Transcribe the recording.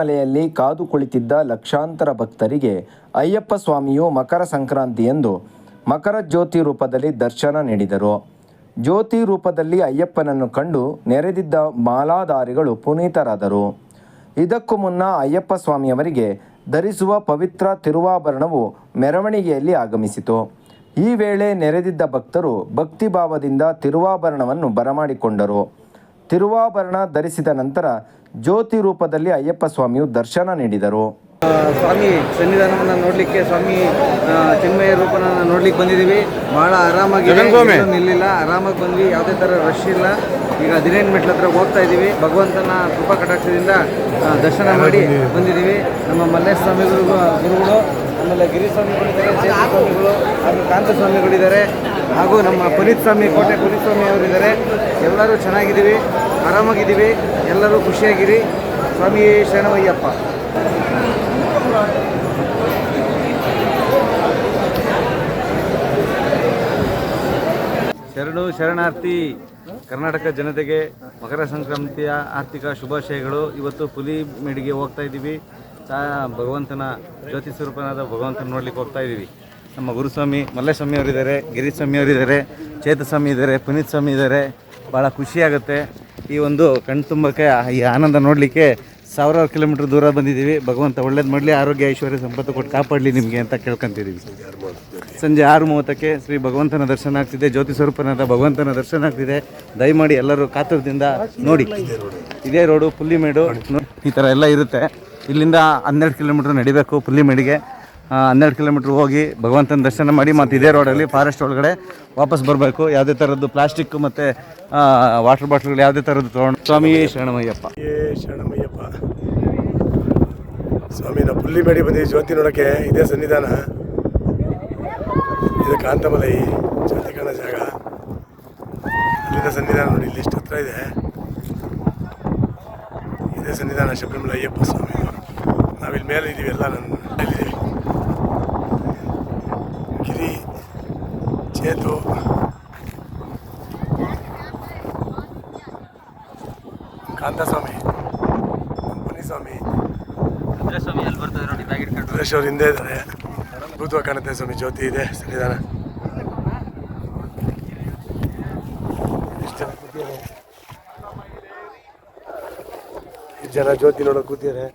ಶಬರಿಮಲೆಯಲ್ಲಿ ಕಾದು ಕುಳಿತಿದ್ದ ಲಕ್ಷಾಂತರ ಭಕ್ತರಿಗೆ ಅಯ್ಯಪ್ಪ ಸ್ವಾಮಿಯು ಮಕರ ಸಂಕ್ರಾಂತಿಯಂದು ಮಕರ ಜ್ಯೋತಿ ರೂಪದಲ್ಲಿ ದರ್ಶನ ನೀಡಿದರು. ಜ್ಯೋತಿ ರೂಪದಲ್ಲಿ ಅಯ್ಯಪ್ಪನನ್ನು ಕಂಡು ನೆರೆದಿದ್ದ ಮಾಲಾಧಾರಿಗಳು ಪುನೀತರಾದರು. ಇದಕ್ಕೂ ಮುನ್ನ ಅಯ್ಯಪ್ಪ ಸ್ವಾಮಿಯವರಿಗೆ ಧರಿಸುವ ಪವಿತ್ರ ತಿರುವಾಭರಣವು ಮೆರವಣಿಗೆಯಲ್ಲಿ ಆಗಮಿಸಿತು. ಈ ವೇಳೆ ನೆರೆದಿದ್ದ ಭಕ್ತರು ಭಕ್ತಿಭಾವದಿಂದ ತಿರುವಾಭರಣವನ್ನು ಬರಮಾಡಿಕೊಂಡರು. ತಿರುವಾಭರಣ ಧರಿಸಿದ ನಂತರ ಜ್ಯೋತಿ ರೂಪದಲ್ಲಿ ಅಯ್ಯಪ್ಪ ಸ್ವಾಮಿಯು ದರ್ಶನ ನೀಡಿದರು. ಸ್ವಾಮಿ ಸನ್ನಿಧಾನವನ್ನು ನೋಡಲಿಕ್ಕೆ ಸ್ವಾಮಿ ಚಿನ್ಮಯ ರೂಪನ ನೋಡ್ಲಿಕ್ಕೆ ಬಂದಿದ್ದೀವಿ. ಬಹಳ ಆರಾಮಾಗಿ ನಿಲ್ಲಿಲ್ಲ. ಆರಾಮಾಗಿ ಬಂದ್ವಿ. ಯಾವುದೇ ಥರ ರಶ್ ಇಲ್ಲ. ಈಗ ಹದಿನೆಂಟು ಮೆಟ್ಲ ಹತ್ರ ಹೋಗ್ತಾ ಇದ್ದೀವಿ. ಭಗವಂತನ ಕೃಪಾ ಕಟಾಕ್ಷದಿಂದ ದರ್ಶನ ಮಾಡಿ ಬಂದಿದ್ದೀವಿ. ನಮ್ಮ ಮಲ್ಲೇಶ ಸ್ವಾಮಿಗಳು ಗುರುಗಳು ಆಮೇಲೆ ಗಿರಿ ಸ್ವಾಮಿಗಳಿದ್ದಾರೆ ಜಯ ಸ್ವಾಮಿಗಳು ಹಾಗೂ ಕಾಂತ ಹಾಗೂ ನಮ್ಮ ಪುನೀತ್ ಸ್ವಾಮಿ ಕೋಟೆ, ಪುನೀತ್ ಸ್ವಾಮಿ ಅವರಿದ್ದಾರೆ. ಎಲ್ಲರೂ ಚೆನ್ನಾಗಿದ್ದೀವಿ, ಆರಾಮಾಗಿದ್ದೀವಿ, ಎಲ್ಲರೂ ಖುಷಿಯಾಗಿರಿ. ಸ್ವಾಮಿ ಶರಣವಯ್ಯಪ್ಪ. ಶರಣು ಶರಣಾರ್ಥಿ, ಕರ್ನಾಟಕ ಜನತೆಗೆ ಮಕರ ಸಂಕ್ರಾಂತಿಯ ಆರ್ಥಿಕ ಶುಭಾಶಯಗಳು. ಇವತ್ತು ಪುಲಿ ಮೇಡಿಗೆ ಹೋಗ್ತಾ ಇದ್ದೀವಿ. ಭಗವಂತನ ಜ್ಯೋತಿ ಸ್ವರೂಪನಾದ ಭಗವಂತನ ನೋಡ್ಲಿಕ್ಕೆ ಹೋಗ್ತಾ ಇದ್ದೀವಿ. ನಮ್ಮ ಗುರುಸ್ವಾಮಿ ಮಲ್ಲೇಸ್ವಾಮಿ ಅವರಿದ್ದಾರೆ, ಗಿರಿಸ್ವಾಮಿ ಅವರಿದ್ದಾರೆ, ಚೇತಸ್ವಾಮಿ ಇದ್ದಾರೆ ಪುನೀತ್ ಸ್ವಾಮಿ ಇದ್ದಾರೆ ಭಾಳ ಖುಷಿಯಾಗುತ್ತೆ ಈ ಒಂದು ಕಣ್ತುಂಬಕ್ಕೆ ಈ ಆನಂದ ನೋಡಲಿಕ್ಕೆ ಸಾವಿರಾರು ಕಿಲೋಮೀಟರ್ ದೂರ ಬಂದಿದ್ದೀವಿ. ಭಗವಂತ ಒಳ್ಳೇದು ಮಾಡಲಿ, ಆರೋಗ್ಯ, ಐಶ್ವರ್ಯ, ಸಂಪತ್ತು ಕೊಟ್ಟು ಕಾಪಾಡಲಿ ನಿಮಗೆ ಅಂತ ಕೇಳ್ಕೊಂತಿದ್ದೀವಿ. ಸಂಜೆ ಆರು ಮೂವತ್ತಕ್ಕೆ ಶ್ರೀ ಭಗವಂತನ ದರ್ಶನ ಆಗ್ತಿದೆ ಜ್ಯೋತಿ ಸ್ವರೂಪನಾದ ಭಗವಂತನ ದರ್ಶನ ಆಗ್ತಿದೆ. ದಯಮಾಡಿ ಎಲ್ಲರೂ ಕಾತುರದಿಂದ ನೋಡಿ. ಇದೇ ರೋಡು, ಪುಲ್ಲಿಮೇಡು ಈ ಥರ ಎಲ್ಲ ಇರುತ್ತೆ. ಇಲ್ಲಿಂದ ಹನ್ನೆರಡು ಕಿಲೋಮೀಟ್ರ್ ನಡಿಬೇಕು ಪುಲ್ಲಿಮೇಡಿಗೆ. ಮಡಿಗೆ ಹನ್ನೆರಡು ಕಿಲೋಮೀಟ್ರ್ ಹೋಗಿ ಭಗವಂತನ ದರ್ಶನ ಮಾಡಿ ಮತ್ತು ಇದೇ ರೋಡಲ್ಲಿ ಫಾರೆಸ್ಟ್ ಒಳಗಡೆ ವಾಪಸ್ ಬರಬೇಕು. ಯಾವುದೇ ಥರದ್ದು ಪ್ಲಾಸ್ಟಿಕ್ ಮತ್ತು ವಾಟರ್ ಬಾಟ್ಲ್ಗಳು ಯಾವುದೇ ಥರದ್ದು ತೊಗೊಂಡು ಸ್ವಾಮಿ ಶರಣಮಯ್ಯಪ್ಪ. ಏ ಶರಣಮಯ್ಯಪ್ಪ. ಸ್ವಾಮಿ ನಾವು ಮಡಿ ಬಂದಿದ್ದೀವಿ ಜ್ಯೋತಿ ನೋಡೋಕ್ಕೆ ಇದೇ ಸನ್ನಿಧಾನ. ಇದು ಕಾಂತಮಲೈ, ಜ್ಯೋತಿ ಕಾಣೋ ಜಾಗ. ಅಲ್ಲಿಂದ ಸನ್ನಿಧಾನ ನೋಡಿ, ಇಲ್ಲಿ ಇಷ್ಟು ಹತ್ರ ಇದೆ. ಇದೇ ಸನ್ನಿಧಾನ ಶಬರಿಮಲೆ ಅಯ್ಯಪ್ಪ ಸ್ವಾಮಿ ನಾವಿಲ್ಲಿ ಮೇಲೆ ಇದ್ದೀವಿ ಎಲ್ಲ ನನ್ನ ಇದ್ದೀವಿ ಗಿರಿ ಚೇತು. ಕಾಂತಸ್ವಾಮಿ ಮುನಿಸ್ವಾಮಿ ಸುರೇಶ್ ಅವ್ರು ಹಿಂದೆ ಇದ್ದಾರೆ. ಅದ್ಭುತವಾಗಿ ಕಾಣುತ್ತೆ ಸ್ವಾಮಿ ಜ್ಯೋತಿ ಇದೆ ಸನ್ನಿಧಾನ ಎಷ್ಟು ಜನ ಕೂತಿದ್ದಾರೆ ಎಷ್ಟು ಜನ ಜ್ಯೋತಿ ನೋಡೋಕೆ ಕೂತಿದ್ದಾರೆ